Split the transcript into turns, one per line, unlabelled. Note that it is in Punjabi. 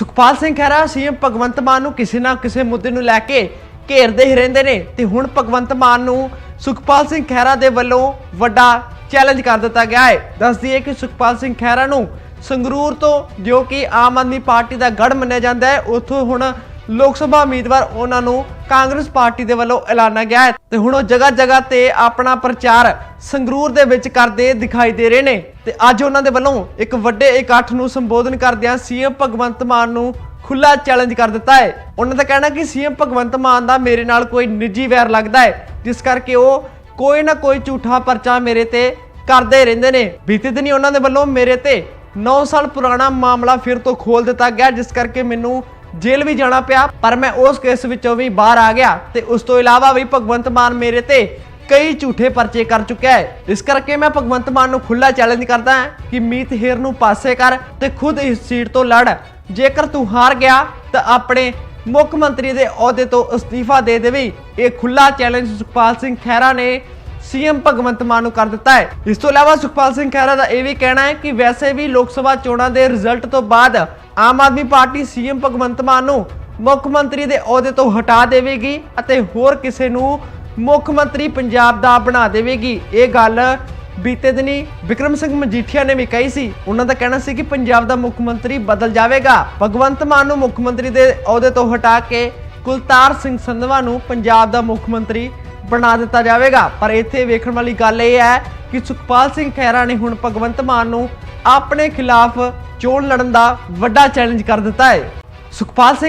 ਸੁਖਪਾਲ ਸਿੰਘ ਖਹਿਰਾ ਸੀਐਮ ਭਗਵੰਤ ਮਾਨ ਨੂੰ ਕਿਸੇ ਨਾ ਕਿਸੇ ਮੁੱਦੇ ਨੂੰ ਲੈ ਕੇ ਘੇਰਦੇ ਹੀ ਰਹਿੰਦੇ ਨੇ ਤੇ ਹੁਣ ਭਗਵੰਤ ਮਾਨ ਨੂੰ ਸੁਖਪਾਲ ਸਿੰਘ ਖਹਿਰਾ ਦੇ ਵੱਲੋਂ ਵੱਡਾ ਚੈਲੰਜ ਕਰ ਦਿੱਤਾ ਗਿਆ ਹੈ। ਦੱਸ ਦਈਏ ਕਿ ਸੁਖਪਾਲ ਸਿੰਘ ਖਹਿਰਾ ਨੂੰ ਸੰਗਰੂਰ ਤੋਂ ਜੋ ਕਿ ਆਮ ਆਦਮੀ ਪਾਰਟੀ ਦਾ ਗੜ ਮੰਨਿਆ ਜਾਂਦਾ ਹੈ, ਉੱਥੋਂ ਹੁਣ ਲੋਕ ਸਭਾ ਉਮੀਦਵਾਰ ਉਹਨਾਂ ਨੂੰ ਕਾਂਗਰਸ ਪਾਰਟੀ ਦੇ ਵੱਲੋਂ ਐਲਾਨਿਆ ਗਿਆ ਹੈ ਤੇ ਹੁਣ ਉਹ ਜਗ੍ਹਾ ਜਗ੍ਹਾ ਤੇ ਆਪਣਾ ਪ੍ਰਚਾਰ ਸੰਗਰੂਰ ਦੇ ਵਿੱਚ ਕਰਦੇ ਦਿਖਾਈ ਦੇ ਰਹੇ ਨੇ ਤੇ ਅੱਜ ਉਹਨਾਂ ਦੇ ਵੱਲੋਂ ਇੱਕ ਵੱਡੇ ਇਕੱਠ ਨੂੰ ਸੰਬੋਧਨ ਕਰਦਿਆਂ ਸੀਐਮ ਭਗਵੰਤ ਮਾਨ ਨੂੰ ਖੁੱਲਾ ਚੈਲੰਜ ਕਰ ਦਿੱਤਾ ਹੈ। ਉਹਨਾਂ ਦਾ ਕਹਿਣਾ ਕਿ ਸੀਐਮ ਭਗਵੰਤ ਮਾਨ ਦਾ ਮੇਰੇ ਨਾਲ ਕੋਈ ਨਿੱਜੀ ਵੈਰ ਲੱਗਦਾ ਹੈ, ਜਿਸ ਕਰਕੇ ਉਹ ਕੋਈ ਨਾ ਕੋਈ ਝੂਠਾ ਪਰਚਾ ਮੇਰੇ ਤੇ ਕਰਦੇ ਰਹਿੰਦੇ ਨੇ। ਬੀਤੇ ਦਿਨੀ ਉਹਨਾਂ ਦੇ ਵੱਲੋਂ ਮੇਰੇ ਤੇ 9 ਸਾਲ ਪੁਰਾਣਾ ਮਾਮਲਾ ਫਿਰ ਤੋਂ ਖੋਲ ਦਿੱਤਾ ਗਿਆ, ਜਿਸ ਕਰਕੇ ਮੈਨੂੰ ਜੇਲ੍ਹ ਵੀ ਜਾਣਾ ਪਿਆ, ਪਰ ਮੈਂ ਉਸ ਕੇਸ ਵਿੱਚੋਂ ਵੀ ਬਾਹਰ ਆ ਗਿਆ ਤੇ ਉਸ ਤੋਂ ਇਲਾਵਾ ਵੀ ਭਗਵੰਤ ਮਾਨ ਮੇਰੇ ਤੇ ਕਈ ਝੂਠੇ ਪਰਚੇ ਕਰ ਚੁੱਕਿਆ ਹੈ। ਇਸ ਕਰਕੇ ਮੈਂ ਭਗਵੰਤ ਮਾਨ ਨੂੰ ਖੁੱਲਾ ਚੈਲੰਜ ਕਰਦਾ ਹਾਂ ਕਿ ਮੀਤ ਹੇਰ ਨੂੰ ਪਾਸੇ ਕਰ ਤੇ ਖੁਦ ਇਸ ਸੀਟ ਤੋਂ ਲੜ। ਜੇਕਰ ਤੂੰ ਹਾਰ ਗਿਆ, ਤਾਂ ਆਪਣੇ ਮੁੱਖ ਮੰਤਰੀ ਦੇ ਅਹੁਦੇ ਤੋਂ ਅਸਤੀਫਾ ਦੇ ਦੇਵੀ। ਇਹ ਖੁੱਲਾ ਚੈਲੰਜ ਸੁਖਪਾਲ ਸਿੰਘ ਖਹਿਰਾ ਨੇ ਸੀਐਮ ਭਗਵੰਤ ਮਾਨ ਨੂੰ ਕਰ ਦਿੱਤਾ ਹੈ। ਇਸ ਤੋਂ ਇਲਾਵਾ ਸੁਖਪਾਲ ਸਿੰਘ ਖਹਿਰਾ ਦਾ ਇਹ ਵੀ ਕਹਿਣਾ ਹੈ ਕਿ ਵੈਸੇ ਵੀ ਲੋਕ ਸਭਾ ਚੋਣਾਂ ਦੇ ਰਿਜ਼ਲਟ ਤੋਂ ਬਾਅਦ ਆਮ ਆਦਮੀ ਪਾਰਟੀ ਸੀਐਮ ਭਗਵੰਤ ਮਾਨ ਨੂੰ ਮੁੱਖ ਮੰਤਰੀ ਦੇ ਅਹੁਦੇ ਤੋਂ ਹਟਾ ਦੇਵੇਗੀ ਅਤੇ ਹੋਰ ਕਿਸੇ ਨੂੰ ਮੁੱਖ ਮੰਤਰੀ ਪੰਜਾਬ ਦਾ ਬਣਾ ਦੇਵੇਗੀ। ਇਹ ਗੱਲ ਬੀਤੇ ਦਿਨੀ ਵਿਕਰਮ ਸਿੰਘ ਮਜੀਠੀਆ ਨੇ ਵੀ ਕਹੀ ਸੀ। ਉਹਨਾਂ ਦਾ ਕਹਿਣਾ ਸੀ ਕਿ ਪੰਜਾਬ ਦਾ ਮੁੱਖ ਮੰਤਰੀ ਬਦਲ ਜਾਵੇਗਾ। ਭਗਵੰਤ ਮਾਨ ਨੂੰ ਮੁੱਖ ਮੰਤਰੀ ਦੇ ਅਹੁਦੇ ਤੋਂ ਹਟਾ ਕੇ ਕੁਲਤਾਰ ਸਿੰਘ ਸੰਧਵਾ ਨੂੰ ਪੰਜਾਬ ਦਾ ਮੁੱਖ ਮੰਤਰੀ ਬਣਾ ਦਿੱਤਾ ਜਾਵੇਗਾ। ਪਰ ਇੱਥੇ ਵੇਖਣ ਵਾਲੀ ਗੱਲ ਇਹ ਹੈ ਕਿ ਸੁਖਪਾਲ ਸਿੰਘ ਖਹਿਰਾ ਨੇ ਹੁਣ ਭਗਵੰਤ ਮਾਨ ਨੂੰ ਆਪਣੇ ਖਿਲਾਫ ਚੋਣ ਲੜਨ ਦਾ ਵੱਡਾ ਚੈਲੰਜ ਕਰ ਦਿੱਤਾ ਹੈ। ਸੁਖਪਾਲ ਸਿੰਘ